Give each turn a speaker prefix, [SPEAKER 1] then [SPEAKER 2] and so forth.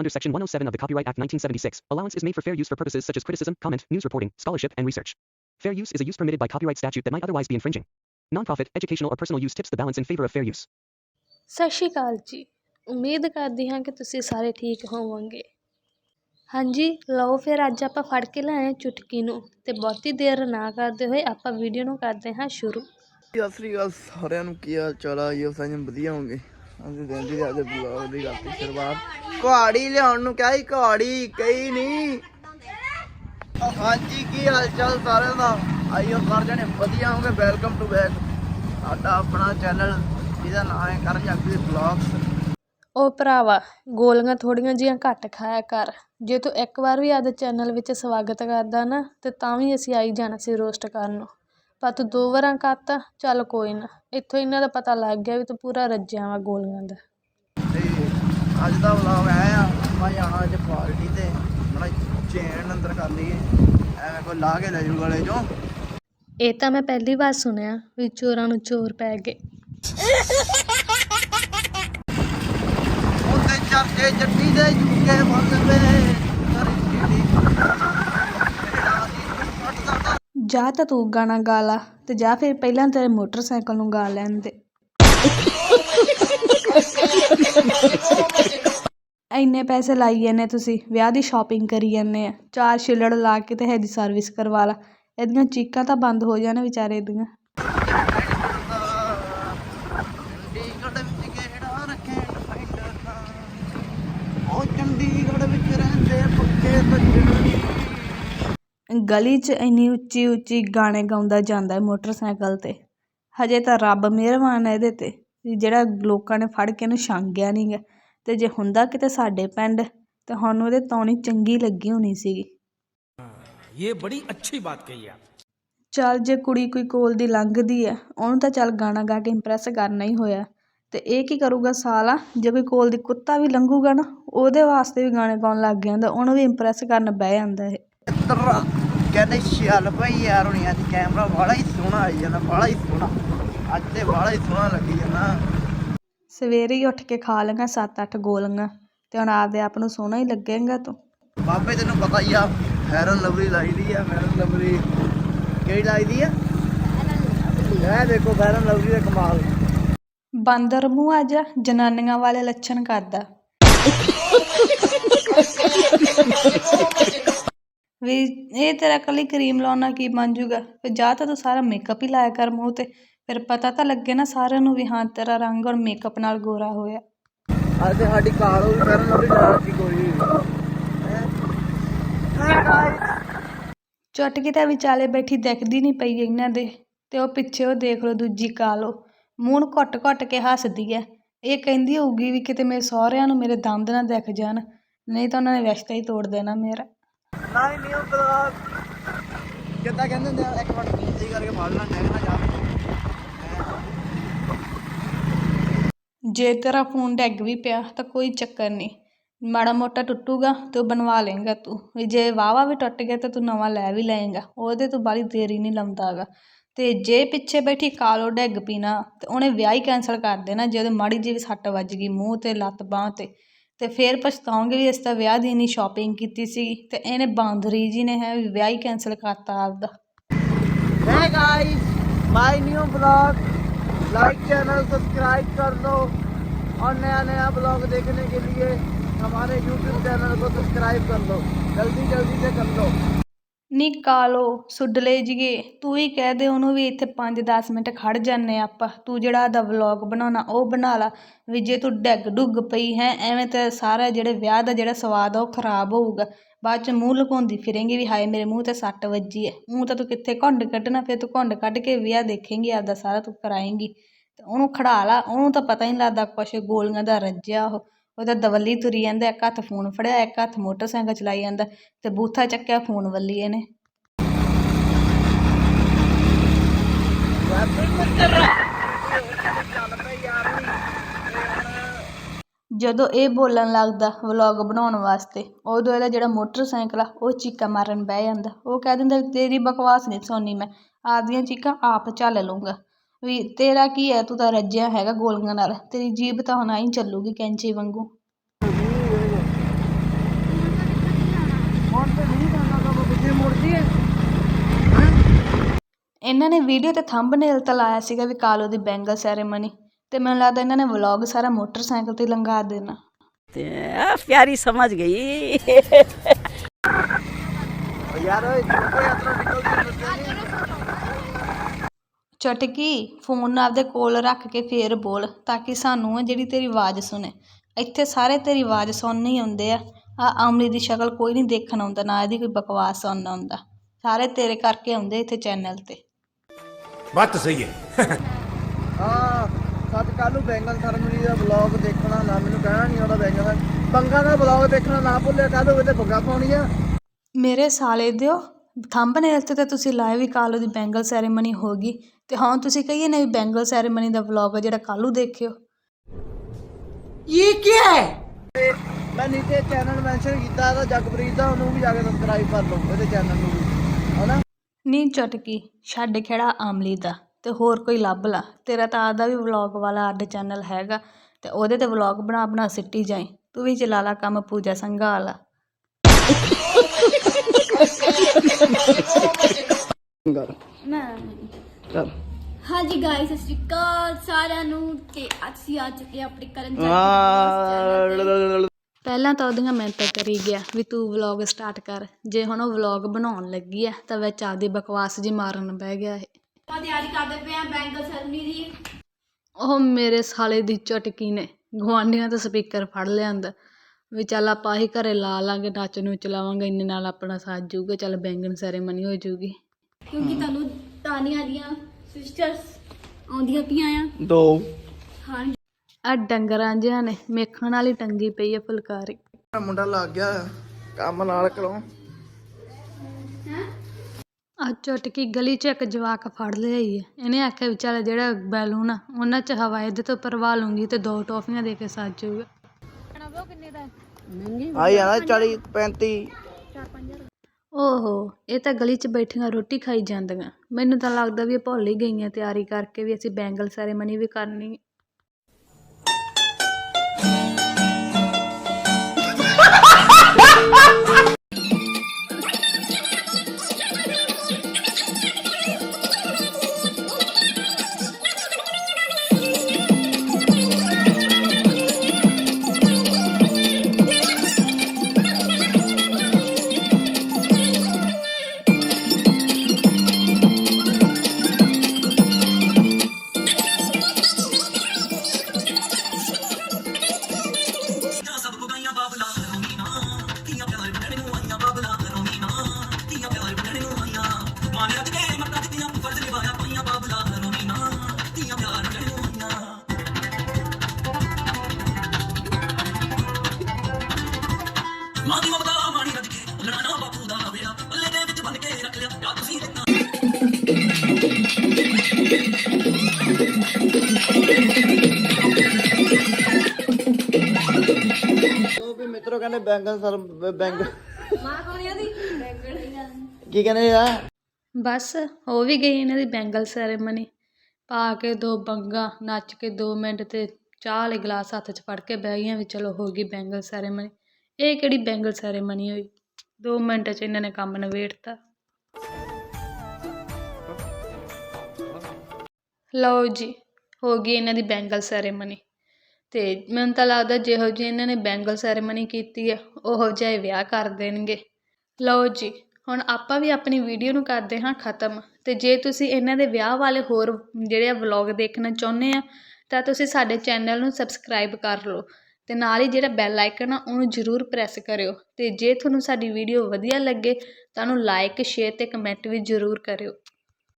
[SPEAKER 1] under Section 107 of the Copyright Act 1976, allowance is made for fair use for purposes such as criticism, comment, news reporting, scholarship, and research. Fair use is a use permitted by copyright statute that might otherwise be infringing. Nonprofit, educational, or personal use tips the balance in favor of fair use.
[SPEAKER 2] ਸਤਿ ਸ਼੍ਰੀ ਅਕਾਲ ਜੀ ਉਮੀਦ ਕਰਦੀ ਹਾਂ ਕਿ ਤੁਸੀਂ ਸਾਰੇ ਠੀਕ ਹੋਵੋਗੇ ਹਾਂਜੀ ਲਓ ਫਿਰ ਅੱਜ ਆਪਾਂ ਫੜ ਕੇ ਲਿਆਏ ਚੁਟਕੀ ਨੂੰ ਤੇ ਬਹੁਤੀ ਦੇਰ ਨਾ ਕਰਦੇ ਹੋਏ ਆਪਾਂ ਵੀਡੀਓ ਨੂੰ ਕਰਦੇ ਹਾਂ ਸ਼ੁਰੂ
[SPEAKER 3] ਸਤਿ ਸ੍ਰੀ ਅਕਾਲ ਸਾਰਿਆਂ ਨੂੰ ਕੀ ਹਾਲ ਚਾਲ ਆ ਜੀ ਸਾਰਿਆਂ ਵਧੀਆ ਹੋਗੇ ਅਸੀਂ ਦਿਨ ਅੱਜ ਬਲੌਗ ਦੀ ਕਰਤੀ ਸ਼ੁਰੂਆਤ। ਕੁਹਾੜੀ ਲਿਆਉਣ ਨੂੰ ਕਿਹਾ ਸੀ ਕੁਹਾੜੀ ਕਹੀ ਨਹੀਂ। ਹਾਂਜੀ, ਕੀ ਹਾਲ ਚਾਲ ਸਾਰਿਆਂ ਦਾ? ਆਈਓ ਸਾਰੇ ਜਣੇ, ਵਧੀਆ ਹੋਗੇ ਵੈਲਕਮ ਟੂ ਬੈਕ ਸਾਡਾ ਆਪਣਾ ਚੈਨਲ ਜਿਹਦਾ ਨਾਮ ਹੈ ਕਰਨ ਜੱਗੀ ਬਲੌਗਸ
[SPEAKER 2] ਉਹ ਭਰਾਵਾ, ਗੋਲੀਆਂ ਥੋੜੀਆਂ ਜੀਆਂ ਘੱਟ ਖਾਇਆ ਕਰ। ਜੇ ਤੂੰ ਇੱਕ ਵਾਰ ਵੀ ਆਦੇ ਚੈਨਲ ਵਿੱਚ ਸਵਾਗਤ ਕਰਦਾ ਨਾ, ਤੇ ਤਾਂ ਵੀ ਅਸੀਂ ਆਈ ਜਾਣਾ ਸੀ ਰੋਸਟ ਕਰਨ ਨੂੰ। ਪਰ ਤੂੰ ਦੋ ਵਾਰਾਂ ਕਰਤਾ ਚੱਲ ਕੋਈ ਨਾ। ਇੱਥੋਂ ਇਹਨਾਂ ਦਾ ਪਤਾ ਲੱਗ ਗਿਆ ਵੀ ਤੂੰ ਪੂਰਾ ਰੱਜਿਆ ਵਾ ਗੋਲੀਆਂ ਦਾ।
[SPEAKER 3] ਤੇ ਅੱਜ ਦਾ ਵਲੌਗ ਆਇਆ ਆ ਆਪਾਂ ਜਾਣਾ ਅੱਜ ਪਾਰਟੀ ਤੇ ਬੜਾ ਚੈਨ ਅੰਦਰ ਕਰ ਲਈਏ। ਐਵੇਂ ਕੋਈ ਲਾ ਕੇ ਲੈ ਜੂ ਗਲੇ ਚੋਂ।
[SPEAKER 2] ਇਹ ਤਾਂ ਮੈਂ ਪਹਿਲੀ ਵਾਰ ਸੁਣਿਆ ਵੀ ਚੋਰਾਂ ਨੂੰ ਚੋਰ ਪੈ ਗਏ।
[SPEAKER 3] ਉਹਦੇ ਚਰਚੇ ਜੱਟੀ ਦੇ ਜੁਕੇ ਬੰਦਵੇ ਕਰੀ ਜਿਹੜੀ
[SPEAKER 2] ਜਾਂ ਤਾਂ ਤੂੰ ਗਾਣਾ ਗਾ ਲਾ ਤੇ ਜਾਂ ਫਿਰ ਪਹਿਲਾਂ ਤੇਰੇ ਮੋਟਰਸਾਈਕਲ ਨੂੰ ਗਾ ਲੈਣ ਦੇ। ਇੰਨੇ ਪੈਸੇ ਲਾਈ ਜਾਂਦੇ ਤੁਸੀਂ, ਵਿਆਹ ਦੀ ਸ਼ਾਪਿੰਗ ਕਰੀ ਜਾਂਦੇ ਆ। ਚਾਰ ਛਿੱਲੜ ਲਾ ਕੇ ਤੇ ਇਹਦੀ ਸਰਵਿਸ ਕਰਵਾ ਲਾ। ਇਹਦੀਆਂ ਚੀਕਾਂ ਤਾਂ ਬੰਦ ਹੋ ਜਾਣ ਵਿਚਾਰੇ ਦੀਆਂ
[SPEAKER 3] ਚੰਡੀਗੜ੍ਹ ਵਿੱਚ ਕਿਹੜਾ ਰੱਖੇ ਫਾਈਂਡਰ ਉਹ ਚੰਡੀਗੜ੍ਹ ਵਿੱਚ ਰਹਿੰਦੇ ਪੱਕੇ ਬੱਜਣੀ
[SPEAKER 2] ਗਲੀ 'ਚ ਇੰਨੀ ਉੱਚੀ ਉੱਚੀ ਗਾਣੇ ਗਾਉਂਦਾ ਜਾਂਦਾ ਮੋਟਰਸਾਈਕਲ 'ਤੇ। ਹਜੇ ਤਾਂ ਰੱਬ ਮਿਹਰਬਾਨ ਹੈ ਇਹਦੇ 'ਤੇ। ਜਿਹੜਾ ਲੋਕਾਂ ਨੇ ਫੜ ਕੇ ਇਹਨੂੰ ਛਾਂਗਿਆ ਨਹੀਂ ਗਾ। ਅਤੇ ਜੇ ਹੁੰਦਾ ਕਿਤੇ ਸਾਡੇ ਪਿੰਡ ਤਾਂ ਸਾਨੂੰ ਇਹਦੇ ਤੌਣੀ ਚੰਗੀ ਲੱਗੀ ਹੋਣੀ ਸੀਗੀ।
[SPEAKER 4] ਇਹ ਬੜੀ ਅੱਛੀ ਬਾਤ ਕਹੀ ਆ।
[SPEAKER 2] ਚੱਲ ਜੇ ਕੁੜੀ ਕੋਈ ਕੋਲ ਦੀ ਲੰਘਦੀ ਹੈ ਉਹਨੂੰ ਤਾਂ ਚੱਲ ਗਾਣਾ ਗਾ ਕੇ ਇੰਪ੍ਰੈਸ ਕਰਨਾ ਹੀ ਹੋਇਆ। ਤੇ ਇਹ ਕੀ ਕਰੂਗਾ ਸਾਲਾ? ਜੇ ਕੋਈ ਕੋਲ ਦੀ ਕੁੱਤਾ ਵੀ ਲੰਘੂਗਾ ਨਾ ਉਹਦੇ ਵਾਸਤੇ ਵੀ ਗਾਣੇ ਗਾਉਣ ਲੱਗ ਜਾਂਦਾ ਉਹਨੂੰ ਵੀ ਇੰਪ੍ਰੈਸ ਕਰਨ ਬਹਿ ਜਾਂਦਾ ਇਹ।
[SPEAKER 3] ਕਹਿੰਦੇ ਚੱਲ ਭਾਈ ਯਾਰ ਹੁਣੀ ਅੱਜ ਕੈਮਰਾ ਵਾਲਾ ਹੀ ਸੋਹਣਾ ਆਈ ਜਾਂਦਾ ਵਾਲਾ ਹੀ ਸੋਹਣਾ। ਅੱਜ ਤੇ ਵਾਲਾ ਹੀ ਸੋਹਣਾ ਲੱਗੀ ਜਾਂਦਾ।
[SPEAKER 2] ਸਵੇਰੇ ਹੀ ਉੱਠ ਕੇ ਖਾ ਸੱਤ ਅੱਠ ਗੋਲੀਆਂ ਤੇ ਹੁਣ ਆਪਦੇ ਆਪ ਨੂੰ ਸੋਹਣਾ ਹੀ ਲੱਗੇਗਾ ਤੂੰ।
[SPEAKER 3] ਬਾਬੇ ਤੈਨੂੰ ਪਤਾ ਹੀ ਆ ਫੈਰਨ ਲਵਲੀ ਲਾਈ ਦੀ ਆ ਫੈਰਨ ਲਵਲੀ ਕਿਹੜੀ ਲਾਈ ਦੀ ਆ? ਇਹ ਦੇਖੋ ਫੈਰਨ ਲਵਲੀ ਦਾ ਕਮਾਲ।
[SPEAKER 2] ਬਾਂਦਰ ਮੂੰਹ ਆ ਜਾ ਜਨਾਨੀਆਂ ਵਾਲੇ ਲੱਛਣ ਕਰਦਾ। ਵੀ ਇਹ ਤੇਰਾ ਕੱਲੀ ਕਰੀਮ ਲਾਉਣ ਨਾਲ ਕੀ ਬਣ ਜੂਗਾ? ਫਿਰ ਜਾਂ ਤਾਂ ਤੂੰ ਸਾਰਾ ਮੇਕਅਪ ਹੀ ਲਾਇਆ ਕਰ ਮੂੰਹ ਤੇ। ਫਿਰ ਪਤਾ ਤਾਂ ਲੱਗੇ ਨਾ ਸਾਰਿਆਂ ਨੂੰ ਵੀ ਹਾਂ ਤੇਰਾ ਰੰਗ ਔਰ ਮੇਕਅਪ ਨਾਲ ਗੋਰਾ ਹੋਇਆ।
[SPEAKER 3] ਅੱਜ ਤੇ ਸਾਡੀ ਕਾਰ ਉਹ ਵੀ ਫੈਰਨ ਲਵਲੀ ਲਾ ਦਿੱਤੀ ਕੋਈ
[SPEAKER 2] ਚੁਟਕੀ ਤਾਂ ਵਿਚਾਲੇ ਬੈਠੀ ਦਿਖਦੀ ਨਹੀਂ ਪਈ ਇਹਨਾਂ ਦੇ। ਤੇ ਉਹ ਪਿੱਛੇ ਉਹ ਦੇਖ ਲਓ ਦੂਜੀ ਕਾਲੋ ਮੂੰਹ ਨੂੰ ਘੁੱਟ ਘੁੱਟ ਕੇ ਹੱਸਦੀ ਐ। ਇਹ ਕਹਿੰਦੀ ਹੋਊਗੀ ਵੀ ਕਿਤੇ ਮੇਰੇ ਸਹੁਰਿਆਂ ਨੂੰ ਮੇਰੇ ਦੰਦ ਨਾ ਦਿਖ ਜਾਣ। ਨਹੀਂ ਤਾਂ ਉਹਨਾਂ ਨੇ ਰਿਸ਼ਤਾ ਹੀ ਤੋੜ ਦੇਣਾ ਮੇਰਾ।
[SPEAKER 3] ਨਹੀਂ ਨਹੀਂ, ਉਹ ਬਲੌਗ ਕਿੱਦਾਂ ਕਹਿੰਦੇ ਹੁੰਦੇ ਆ, ਇੱਕ ਮਿੰਟ ਬੀਜੀ ਕਰਕੇ ਫੜ ਲੈਣਾ ਡੈਗ ਨਾ ਜਾਵੇ
[SPEAKER 2] ਜੇ ਤੇਰਾ ਫੋਨ ਡਿੱਗ ਵੀ ਪਿਆ, ਤਾਂ ਕੋਈ ਚੱਕਰ ਨਹੀਂ। ਮਾੜਾ ਮੋਟਾ ਟੁੱਟੂਗਾ ਤੇ ਉਹ ਬਣਵਾ ਲਏਗਾ ਤੂੰ। ਜੇ ਵਾਵਾ ਵੀ ਟੁੱਟ ਗਿਆ, ਤਾਂ ਤੂੰ ਨਵਾਂ ਲੈ ਵੀ ਲਏਗਾ। ਉਹਦੇ ਤੋਂ ਬਾਲੀ ਦੇਰੀ ਨਹੀਂ ਲਾਉਂਦਾ ਹੈਗਾ। ਤੇ ਜੇ ਪਿੱਛੇ ਬੈਠੀ ਕਾਲੋ ਡਿੱਗ ਪੀਣਾ ਤੇ ਉਹਨੇ ਵਿਆਹ ਹੀ ਕੈਂਸਲ ਕਰ ਦੇਣਾ, ਜੇ ਉਹਦੇ ਮਾੜੀ ਜਿਹੀ ਵੀ ਸੱਟ ਵੱਜ ਗਈ, ਮੂੰਹ ਤੇ, ਲੱਤ ਬਾਂਹ ਤੇ। ਤੇ ਫੇਰ ਪਛਤਾਉਂਗੇ ਵੀ ਇਸ ਤਾਂ ਵਿਆਹ ਦੀ ਨਹੀਂ ਸ਼ਾਪਿੰਗ ਕੀਤੀ ਸੀ ਤੇ ਇਹਨੇ ਬਾਂਦਰੀ ਜੀ ਨੇ ਹੈ ਵੀ ਵਿਆਹ ਹੀ ਕੈਂਸਲ ਕਰਤਾ ਆਪਦਾ
[SPEAKER 3] है guys my new blog like channel subscribe कर दो और नया नया ब्लॉग देखने के लिए हमारे यूट्यूब चैनल को सब्सक्राइब कर दो जल्दी जल्दी से कर दो
[SPEAKER 2] ਨੀ ਕਾਲੋ ਸੁੱਡਲੇ ਜੀਏ। ਤੂੰ ਹੀ ਕਹਿ ਦੇ, ਉਹਨੂੰ ਵੀ ਇੱਥੇ 5-10 ਮਿੰਟ ਖੜ ਜਾਂਦੇ ਆਪਾਂ। ਤੂੰ ਜਿਹੜਾ ਦਾ ਵਲੌਗ ਬਣਾਉਣਾ, ਉਹ ਬਣਾ ਲਾ। ਵੀ ਜੇ ਤੂੰ ਡਿੱਗ ਡੁੱਗ ਪਈ ਹੈ, ਐਵੇਂ ਤਾਂ ਸਾਰਾ ਜਿਹੜੇ ਵਿਆਹ ਦਾ ਜਿਹੜਾ ਸਵਾਦ ਆ, ਉਹ ਖਰਾਬ ਹੋਊਗਾ। ਬਾਅਦ ਚ ਮੂੰਹ ਲੁਕਾਉਂਦੀ ਫਿਰੇਂਗੀ ਵੀ ਹਾਏ, ਮੇਰੇ ਮੂੰਹ ਤੇ ਸੱਟ ਵੱਜੀ ਹੈ ਮੂੰਹ ਤਾਂ ਤੂੰ ਕਿੱਥੇ ਘੁੰਡ ਕੱਢਣਾ, ਫਿਰ ਤੂੰ ਘੁੰਡ ਕੱਢ ਕੇ ਵਿਆਹ ਦੇਖੇਂਗੀ, ਆਪਦਾ ਸਾਰਾ ਤੂੰ ਕਰਾਏਂਗੀ। ਤੇ ਉਹਨੂੰ ਖੜਾ ਲਾ। ਉਹਨੂੰ ਤਾਂ ਪਤਾ ਹੀ ਨਹੀਂ ਲੱਗਦਾ ਕੁਛ ਗੋਲੀਆਂ ਦਾ ਰੱਜਿਆ ਉਹ। ਉਹਦਾ ਦਵੱਲੀ ਤੁਰੀ ਜਾਂਦਾ, ਇੱਕ ਹੱਥ ਫੋਨ ਫੜਿਆ, ਇੱਕ ਹੱਥ ਮੋਟਰਸਾਈਕਲ ਚਲਾਈ ਜਾਂਦਾ ਤੇ ਬੂਥਾ ਚੱਕਿਆ ਫੋਨ ਵੱਲੀ ਇਹਨੇ। ਜਦੋਂ ਇਹ ਬੋਲਣ ਲੱਗਦਾ ਵਲੌਗ ਬਣਾਉਣ ਵਾਸਤੇ, ਉਦੋਂ ਇਹਦਾ ਜਿਹੜਾ ਮੋਟਰਸਾਈਕਲ ਆ, ਉਹ ਚੀਕਾਂ ਮਾਰਨ ਬਹਿ ਜਾਂਦਾ। ਉਹ ਕਹਿ ਦਿੰਦਾ, ਤੇਰੀ ਬਕਵਾਸ ਨਹੀਂ ਸੁਣਨੀ ਮੈਂ ਆਪਦੀਆਂ ਚੀਕਾਂ ਆਪ ਝੱਲ ਲੂੰਗਾ ਵੀ ਤੇਰਾ ਕੀ ਹੈ? ਤੂੰ ਤਾਂ ਰੱਜਿਆ ਹੈਗਾ ਗੋਲੀਆਂ ਨਾਲ। ਤੇਰੀ ਜੀਬ ਤਾਂ ਹੁਣ ਆਈ ਚੱਲੂਗੀ ਕੈਂਚੀ ਵਾਂਗੂ। ਇਹਨਾਂ ਨੇ ਵੀਡੀਓ ਤੇ ਥੰਬਨੇਲ ਤਾਂ ਲਾਇਆ ਸੀਗਾ ਵੀ ਕਾਲੋ ਦੀ ਬੈਂਗਲ ਸੈਰੇਮਨੀ। ਤੇ ਮੈਨੂੰ ਲੱਗਦਾ ਇਹਨਾਂ ਨੇ ਵਲੌਗ ਸਾਰਾ ਮੋਟਰਸਾਈਕਲ ਤੇ ਲੰਗਾ ਦੇਣਾ।
[SPEAKER 5] ਤੇ ਆ ਪਿਆਰੀ ਸਮਝ ਗਈ।
[SPEAKER 2] ਚਟਕੀ ਫੋਨ ਆਪਦੇ ਕੋਲ ਰੱਖ ਕੇ ਫੇਰ ਬੋਲ ਤਾਂ ਕਿ ਸਾਨੂੰ ਜਿਹੜੀ ਤੇਰੀ ਆਵਾਜ਼ ਸੁਣੇ। ਇੱਥੇ ਸਾਰੇ ਤੇਰੀ ਆਵਾਜ਼ ਸੁਣਨ ਹੀ ਆਉਂਦੇ ਆ। ਆਹ ਅਮਲੀ ਦੀ ਸ਼ਕਲ ਕੋਈ ਨਹੀਂ ਦੇਖਣ ਆਉਂਦਾ ਨਾ ਇਹਦੀ ਕੋਈ ਬਕਵਾਸ ਸੁਣਨ ਆਉਂਦਾ। ਸਾਰੇ ਤੇਰੇ ਕਰਕੇ ਆਉਂਦੇ ਇੱਥੇ ਚੈਨਲ ਤੇ।
[SPEAKER 4] ਬਾਤ ਸਹੀ ਹੈ।
[SPEAKER 3] ਹਾਂ ਸੱਚ ਕੱਲ ਨੂੰ ਬੈਂਗਲ ਸਰਮਨੀ ਦਾ ਵਲੌਗ ਦੇਖਣਾ ਨਾ ਮੈਨੂੰ ਕਹਿਣਾ ਨਹੀਂ ਆਉਂਦਾ ਬੈਂਗਲ ਪੰਗਾ ਦਾ ਵਲੌਗ ਦੇਖਣਾ ਨਾ ਭੁੱਲਿਆ ਕੱਲ ਉਹਦੇ ਪੰਗਾ ਪਾਉਣੀ ਆ।
[SPEAKER 2] ਮੇਰੇ ਸਾਲੇ ਦਿਓ ਥੰਬਨੇਲ ਤੇ ਤੁਸੀਂ ਲਾਇਆ ਵੀ ਕਾਲੋ ਉਹਦੀ ਬੈਂਗਲ ਸੈਰੇਮਨੀ ਹੋਗੀ ਤੇ ਹਾਂ ਤੁਸੀਂ ਕਹੀਏ ਨਾ ਵੀ ਬੈਂਗਲ ਸੈਰੇਮਨੀ ਦਾ ਵਲੌਗ ਆ ਜਿਹੜਾ ਕੱਲੂ ਦੇਖਿਓ।
[SPEAKER 3] ਤੇ ਮੈਂ ਨੀਚੇ ਚੈਨਲ ਮੈਂਸ਼ਨ ਕੀਤਾ ਤਾਂ ਜਗਪ੍ਰੀਤ ਦਾ ਉਹਨੂੰ ਵੀ ਜਾ ਕੇ ਸਬਸਕ੍ਰਾਈਬ ਕਰ ਲਓ ਇਹਦੇ ਚੈਨਲ ਨੂੰ ਵੀ ਹਨਾ?
[SPEAKER 2] ਨੀ ਚਟਕੀ ਛੱਡ ਖੜਾ ਆਮਲੀ ਦਾ ਤੇ ਹੋਰ ਕੋਈ ਲੱਭ ਲਾ। ਤੇਰਾ ਤਾਂ ਆਦਾ ਵੀ ਵਲੌਗ ਵਾਲਾ ਅੱਡ ਚੈਨਲ ਹੈਗਾ ਤੇ ਉਹਦੇ ਤੇ ਵਲੌਗ ਬਣਾ ਬਣਾ ਸਿੱਟੀ ਜਾਈ। ਤੂੰ ਵੀ ਚਲਾ ਲਾ ਕੰਮ ਪੂਜਾ ਸੰਘਾ ਵਾਲਾ
[SPEAKER 3] ਚੱਲ
[SPEAKER 6] ਹਾਂਜੀ ਗਾਇਸ ਸਤਿ ਸ਼੍ਰੀ ਅਕਾਲ ਸਾਰਿਆਂ ਨੂੰ ਤੇ ਅੱਜ ਅਸੀਂ ਆ ਚੁੱਕੇ ਹਾਂ ਆਪਣੇ ਕਰਨ
[SPEAKER 2] ਪਹਿਲਾਂ ਤਾਂ ਉਹਦੀਆਂ ਮਿਹਨਤਾਂ ਕਰੀ ਗਿਆ ਵੀ ਤੂੰ ਵਲੌਗ ਸਟਾਰਟ ਕਰ। ਜੇ ਹੁਣ ਉਹ ਵਲੌਗ ਬਣਾਉਣ ਲੱਗੀ ਆ ਤਾਂ ਵਿੱਚ ਆਪਦੀ ਬਕਵਾਸ ਜੀ ਮਾਰਨ ਬਹਿ ਗਿਆ ਇਹ।
[SPEAKER 6] ਆਪਾਂ ਤਿਆਰੀ ਕਰਦੇ ਪਏ ਆ ਬੈਂਗਲ ਸੈਰਮਨੀ ਦੀ।
[SPEAKER 2] ਉਹ ਮੇਰੇ ਸਾਲੇ ਦੀ ਚਟਕੀ ਨੇ। ਗੁਆਂਢੀਆਂ ਤੋਂ ਸਪੀਕਰ ਫੜ ਲਿਆਂਦਾ ਵੀ ਚੱਲ ਆਪਾਂ ਹੀ ਘਰੇ ਲਾ ਲਾਂਗੇ ਨੱਚ ਨੂੰ ਚਲਾਵਾਂਗੇ ਇੰਨੇ ਨਾਲ ਆਪਣਾ ਸਾਜ ਜੂਗਾ ਚੱਲ ਬੈਂਗਨ ਸੈਰੇਮਨੀ ਹੋ ਜੂਗੀ।
[SPEAKER 6] ਕਿਉਂਕਿ ਤੁਹਾਨੂੰ ਤਾਨੀਆਂ ਦੀਆਂ ਸਿਸਟਰਸ ਆਉਂਦੀਆਂ ਪਈਆਂ ਆ।
[SPEAKER 3] ਦੋ।
[SPEAKER 6] ਹਾਂ
[SPEAKER 2] ਆ ਡੰਗਰਾਂ ਜਿਹਾ ਨੇ ਮੇਖਣ ਵਾਲੀ ਟੰਗੀ ਪਈ ਆ ਫੁਲਕਾਰੀ।
[SPEAKER 3] ਮੁੰਡਾ ਲੱਗ ਗਿਆ ਕੰਮ ਨਾਲ ਕਰੋ
[SPEAKER 2] ਆ ਚਟਕੀ ਗਲੀ 'ਚ ਇੱਕ ਜਵਾਕ ਫੜ ਲਿਆਈ ਹੈ ਇਹਨੇ ਆਖਿਆ ਵੀ ਚੱਲ ਜਿਹੜਾ ਬੈਲੂਨ ਆ ਉਹਨਾਂ 'ਚ ਹਵਾ ਇਹਦੇ ਤੋਂ ਪਰਵਾ ਲੂੰਗੀ ਤੇ ਦੋ ਟੋਫੀਆਂ ਦੇ ਕੇ ਸਾਜ ਜੂਗਾ।
[SPEAKER 3] ਆਈ ਜਾਂਦਾ 40 35
[SPEAKER 2] ਓਹੋ, ਇਹ ਤਾਂ ਗਲੀ 'ਚ ਬੈਠੀਆਂ ਰੋਟੀ ਖਾਈ ਜਾਂਦੀਆਂ। ਮੈਨੂੰ ਤਾਂ ਲੱਗਦਾ ਵੀ ਇਹ ਭੁੱਲ ਹੀ ਗਈਆਂ ਤਿਆਰੀ ਕਰਕੇ ਵੀ ਅਸੀਂ ਬੈਂਗਲ ਸੈਰੇਮਨੀ ਵੀ ਕਰਨੀ।
[SPEAKER 3] ਮਿੱਤਰੋ ਕਹਿੰਦੇ ਬੈਂਗਲ ਸਰ ਬੈਂਗਲ। ਕੀ ਕਹਿੰਦੇ ਆ?
[SPEAKER 2] ਬਸ ਹੋ ਵੀ ਗਈ ਇਹਨਾਂ ਦੀ ਬੈਂਗਲ ਸੈਰੇਮਨੀ। ਪਾ ਕੇ ਦੋ ਬੰਗਾ ਨੱਚ ਕੇ 2 ਮਿੰਟ ਤੇ ਚਾਹ ਵਾਲੇ ਗਲਾਸ ਹੱਥ 'ਚ ਫੜ ਕੇ ਬਹਿ ਗਈਆਂ ਵੀ ਚਲੋ ਹੋ ਗਈ ਬੈਂਗਲ ਸੈਰੇਮਨੀ। ਇਹ ਕਿਹੜੀ ਬੈਂਗਲ ਸੈਰੇਮਨੀ ਹੋਈ? 2 ਮਿੰਟ 'ਚ ਇਹਨਾਂ ਨੇ ਕੰਮ ਨਿਬੇੜਤਾ। ਲਓ ਜੀ ਹੋ ਗਈ ਇਹਨਾਂ ਦੀ ਬੈਂਗਲ ਸੈਰੇਮਨੀ। ਅਤੇ ਮੈਨੂੰ ਤਾਂ ਲੱਗਦਾ ਜਿਹੋ ਜਿਹੀ ਇਹਨਾਂ ਨੇ ਬੈਂਗਲ ਸੈਰੇਮਨੀ ਕੀਤੀ ਆ, ਉਹੋ ਜਿਹਾ ਇਹ ਵਿਆਹ ਕਰ ਦੇਣਗੇ। ਲਓ ਜੀ, ਹੁਣ ਆਪਾਂ ਵੀ ਆਪਣੀ ਵੀਡੀਓ ਨੂੰ ਕਰਦੇ ਹਾਂ ਖਤਮ। ਅਤੇ ਜੇ ਤੁਸੀਂ ਇਹਨਾਂ ਦੇ ਵਿਆਹ ਵਾਲੇ ਹੋਰ ਜਿਹੜੇ ਆ ਵਲੌਗ ਦੇਖਣਾ ਚਾਹੁੰਦੇ ਆ, ਤਾਂ ਤੁਸੀਂ ਸਾਡੇ ਚੈਨਲ ਨੂੰ ਸਬਸਕ੍ਰਾਈਬ ਕਰ ਲਓ। ਅਤੇ ਨਾਲ ਹੀ ਜਿਹੜਾ ਬੈਲ ਆਈਕਨ ਆ, ਉਹਨੂੰ ਜ਼ਰੂਰ ਪ੍ਰੈਸ ਕਰਿਓ। ਅਤੇ ਜੇ ਤੁਹਾਨੂੰ ਸਾਡੀ ਵੀਡੀਓ ਵਧੀਆ ਲੱਗੇ, ਤਾਂ ਉਹਨੂੰ ਲਾਈਕ ਸ਼ੇਅਰ ਅਤੇ ਕਮੈਂਟ ਵੀ ਜ਼ਰੂਰ ਕਰਿਓ।